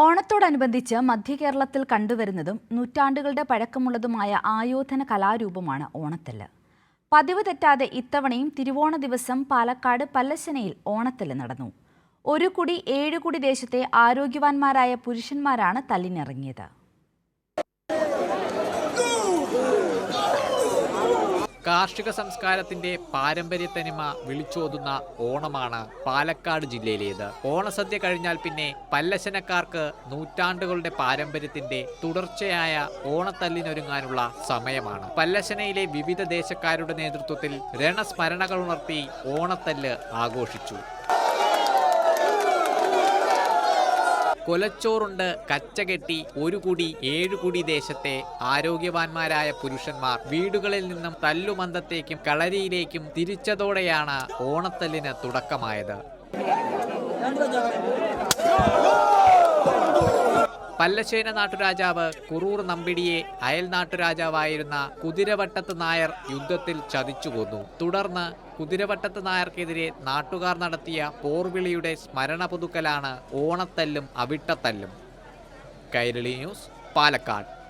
ഓണത്തോടനുബന്ധിച്ച് മധ്യകേരളത്തിൽ കണ്ടുവരുന്നതും നൂറ്റാണ്ടുകളുടെ പഴക്കമുള്ളതുമായ ആയോധന കലാരൂപമാണ് ഓണത്തല്ല്. പതിവ് തെറ്റാതെ ഇത്തവണയും തിരുവോണ ദിവസം പാലക്കാട് പല്ലശ്ശനയിൽ ഓണത്തല്ല് നടന്നു. ഒരു കുടി ഏഴ് കുടി ദേശത്തെ ആരോഗ്യവാന്മാരായ പുരുഷന്മാരാണ് തല്ലിനിറങ്ങിയത്. കാർഷിക സംസ്കാരത്തിന്റെ പാരമ്പര്യത്തനിമ വിളിച്ചോതുന്ന ഓണമാണ് പാലക്കാട് ജില്ലയിലേത്. ഓണസദ്യ കഴിഞ്ഞാൽ പിന്നെ പല്ലശനക്കാർക്ക് നൂറ്റാണ്ടുകളുടെ പാരമ്പര്യത്തിന്റെ തുടർച്ചയായ ഓണത്തല്ലിനൊരുങ്ങാനുള്ള സമയമാണ്. പല്ലശനയിലെ വിവിധ ദേശക്കാരുടെ നേതൃത്വത്തിൽ രണസ്മരണകൾ ഉണർത്തി ഓണത്തല്ല് ആഘോഷിച്ചു. കൊലച്ചോറുണ്ട് കച്ചകെട്ടി ഒരു കുടി ഏഴു കുടി ദേശത്തെ ആരോഗ്യവാന്മാരായ പുരുഷന്മാർ വീടുകളിൽ നിന്നും തല്ലുമന്തത്തേക്കും കളരിയിലേക്കും തിരിച്ചതോടെയാണ് ഓണത്തല്ലിന് തുടക്കമായത്. പല്ലശ്ശേന നാട്ടുരാജാവ് കുറൂർ നമ്പിടിയെ അയൽ നാട്ടുരാജാവായിരുന്ന കുതിരവട്ടത്ത് നായർ യുദ്ധത്തിൽ ചതിച്ചു കൊന്നു. തുടർന്ന് കുതിരവട്ടത്ത് നായർക്കെതിരെ നാട്ടുകാർ നടത്തിയ പോർവിളിയുടെ സ്മരണ പുതുക്കലാണ് ഓണത്തല്ലും അവിട്ടത്തല്ലും. കൈരളി ന്യൂസ് പാലക്കാട്.